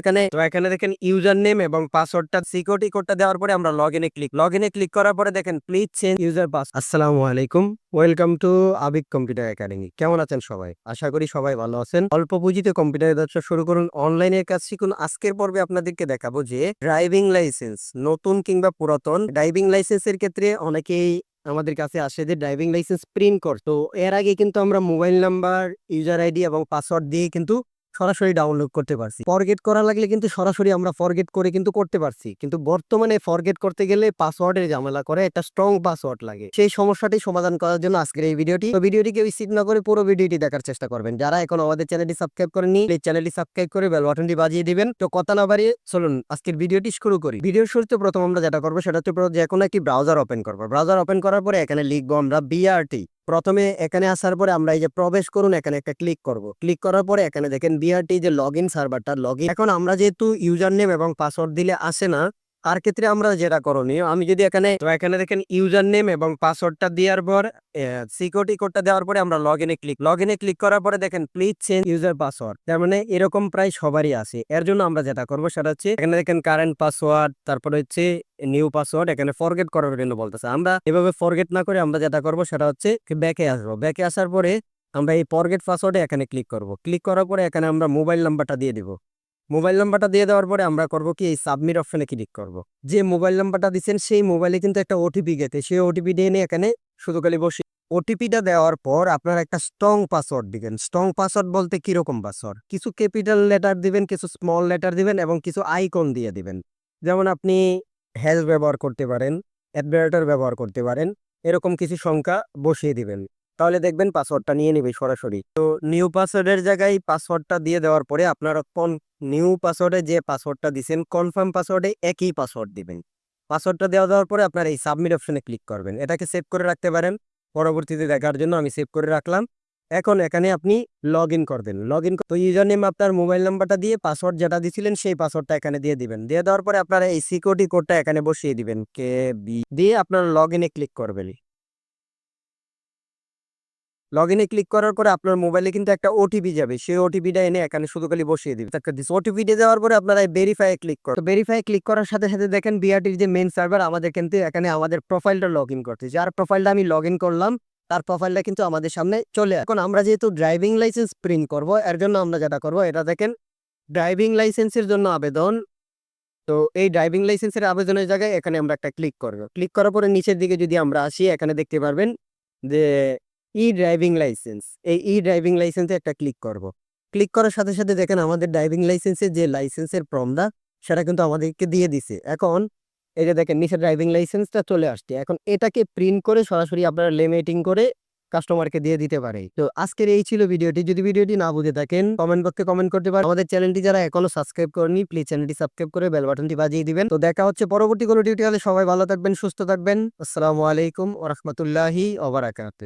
এখানে, তো এখানে দেখেন ইউজার নেম এবং পাসওয়ার্ডটা সিকিউরিটি কোডটা দেওয়ার পরে আমরা লগ ইনে ক্লিক লগ ইনে ক্লিক করার পরে দেখেন প্লিজ চেঞ্জ ইউজার পাস আসসালামু আলাইকুম welcome to Abik computer academy কেমন আছেন সবাই? আশা করি সবাই ভালো আছেন। অল্প পুঁজিতে কম্পিউটারের ব্যবসা শুরু করুন অনলাইনের কাজ শিখুন। আজকের পর্বে আপনাদেরকে দেখাবো যে ড্রাইভিং লাইসেন্স নতুন কিংবা পুরাতন ড্রাইভিং লাইসেন্সের ক্ষেত্রে অনেকেই আমাদের কাছে আসে যে ড্রাইভিং লাইসেন্স প্রিন্ট কর। তো এর আগে কিন্তু আমরা মোবাইল নাম্বার ইউজার আইডি এবং পাসওয়ার্ড দিয়ে কিন্তু সরাসরি ডাউনলোড করতে পারছি। ফরগেট করা লাগলে কিন্তু সরাসরি আমরা ফরগেট করে কিন্তু করতে পারছি। কিন্তু বর্তমানে ফরগেট করতে গেলে পাসওয়ার্ডের ঝামেলা করে, একটা স্ট্রং পাসওয়ার্ড লাগে। সেই সমস্যাটি সমাধান করার জন্য আজকের এই ভিডিওটি। তো ভিডিওটিকে স্কিপ না করে পুরো ভিডিওটি দেখার চেষ্টা করবেন। যারা এখন আমাদের চ্যানেলটি সাবস্ক্রাইব করেননি প্লিজ চ্যানেলটি সাবস্ক্রাইব করে বেল বাটনটি বাজিয়ে দিবেন। তো কথা না বাড়িয়ে চলুন আজকের ভিডিওটি শুরু করি। ভিডিওর শুরুতে প্রথম আমরা যেটা করব, সেটা হচ্ছে যে কোনো একটি ব্রাউজার ওপেন করব। ব্রাউজার ওপেন করার পরে এখানে লিখব আমরা বিআরটি প্রথমে এখানে আসার পরে আমরা এই যে প্রবেশ করুন, এখানে একটা ক্লিক করব। ক্লিক করার পরে এখানে দেখেন বিআরটি যে লগ ইন সার্ভারটা লগ এখন আমরা যেহেতু ইউজার নেম এবং পাসওয়ার্ড দিলে আসে না তার ক্ষেত্রে আমরা যেটা করণীয়, আমি যদি এখানে, তো এখানে দেখেন ইউজার নেম এবং পাসওয়ার্ডটা দেওয়ার পর সিকিউরিটি কোডটা দেওয়ার পরে আমরা লগ ইনে ক্লিক লগ ইনে ক্লিক করার পরে দেখেন প্লিজ চেঞ্জ ইউজার পাসওয়ার্ড তার মানে এরকম প্রায় সবারই আছে। এর জন্য আমরা যেটা করব সেটা হচ্ছে, এখানে দেখেন কারেন্ট পাসওয়ার্ড তারপরে হচ্ছে নিউ পাসওয়ার্ড এখানে ফরগেট করার জন্য বলতেছে। আমরা এভাবে ফরগেট না করে আমরা যেটা করব সেটা হচ্ছে ব্যাকে আসব। ব্যাকে আসার পরে আমরা এই ফরগেট পাসওয়ার্ডে এখানে ক্লিক করব। ক্লিক করার পরে এখানে আমরা মোবাইল নাম্বারটা দিয়ে দিব। মোবাইল নাম্বারটা দিয়ে দেওয়ার পরে আমরা করব কি, এই সাবমিট অপশনে ক্লিক করব। যে মোবাইল নাম্বারটা দিচ্ছেন সেই মোবাইলে কিন্তু একটা ওটিপি গেছে। সেই ওটিপি দিয়ে নিয়ে এখানে শুধু খালি বসে। ওটিপিটা দেওয়ার পর আপনারা একটা স্ট্রং পাসওয়ার্ড দিবেন। স্ট্রং পাসওয়ার্ড বলতে কীরকম পাসওয়ার্ড কিছু ক্যাপিটাল লেটার দিবেন, কিছু স্মল লেটার দিবেন এবং কিছু আইকন দিয়ে দিবেন। যেমন আপনি হ্যাশ ব্যবহার করতে পারেন অ্যাডভারেটর ব্যবহার করতে পারেন, এরকম কিছু সংখ্যা বসিয়ে দিবেন। তাহলে দেখবেন পাসওয়ার্ডটা নিয়ে নেবে সরাসরি। তো নিউ পাসওয়ার্ডের জায়গায় পাসওয়ার্ডটা দিয়ে দেওয়ার পরে আপনারা কোন নিউ পাসওয়ার্ডে যে পাসওয়ার্ডটা দিছেন কনফার্ম পাসওয়ার্ডে একই পাসওয়ার্ড দিবেন। পাসওয়ার্ডটা দেওয়া দেওয়ার পরে আপনার এই সাবমিট অপশনে ক্লিক করবেন। এটাকে সেভ করে রাখতে পারেন। পরবর্তীতে দেখার জন্য আমি সেভ করে রাখলাম। এখন এখানে আপনি লগ ইন করবেন লগ ইন তো ইউজার নেম আপনার মোবাইল নাম্বারটা দিয়ে পাসওয়ার্ড যেটা দিয়েছিলেন সেই পাসওয়ার্ডটা এখানে দিয়ে দিবেন। দিয়ে দেওয়ার পরে আপনারা এই সিকিউরিটি কোডটা এখানে বসিয়ে দিবেন। কে বি দিয়ে আপনার লগ ইনে ক্লিক করবেন। লগ ইনে ক্লিক করার পরে আপনার মোবাইলে কিন্তু একটা ওটিপি যাবে। সেই ওটিপিটা এনে এখানে শুধু খালি বসিয়ে দিবে। ওটিপি দিয়ে দেওয়ার পরে আপনারা ভেরিফাই ক্লিক করেন ভেরিফাই ক্লিক করার সাথে সাথে দেখেন বিআরটির যে মেন সার্ভার আমাদের কিন্তু এখানে আমাদের প্রোফাইলটা লগ ইন করতে যার প্রোফাইলটা আমি লগ ইন করলাম, তার প্রোফাইলটা কিন্তু আমাদের সামনে চলে। এখন আমরা যেহেতু ড্রাইভিং লাইসেন্স প্রিন্ট করব, এর জন্য আমরা যেটা করব, এটা দেখেন ড্রাইভিং লাইসেন্সের জন্য আবেদন। তো এই ড্রাইভিং লাইসেন্সের আবেদনের জায়গায় এখানে আমরা একটা ক্লিক করব। ক্লিক করার পরে নিচের দিকে যদি আমরা আসি, এখানে দেখতে পারবেন যে ই ড্রাইভিং লাইসেন্স এই ই ড্রাইভিং লাইসেন্সে একটা ক্লিক করব। ক্লিক করার সাথে সাথে দেখেন আমাদের ড্রাইভিং লাইসেন্সের যে লাইসেন্সের ফর্মটা সেটা কিন্তু আমাদেরকে দিয়ে দিছে। এখন, এই যে দেখেন নিচে ড্রাইভিং লাইসেন্সটা চলে আসছে। এখন এটাকে প্রিন্ট করে সরাসরি আপনারা লেমিটিং করে কাস্টমারকে দিয়ে দিতে পারে। তো আজকের এই ছিল ভিডিওটি। যদি ভিডিওটি না বুঝে থাকেন কমেন্ট বক্সে কমেন্ট করতে পারেন। আমাদের চ্যানেলটি যারা এখনও সাবস্ক্রাইব করেনি প্লিজ চ্যানেলটি সাবস্ক্রাইব করে বেল বাটনটি বাজিয়ে দিবেন। তো দেখা হচ্ছে পরবর্তী কোনো টিউটোরিয়ালে সবাই ভালো থাকবেন, সুস্থ থাকবেন। আসসালামু আলাইকুম ওরহমতুল্লাহি ওবারাকাতুহু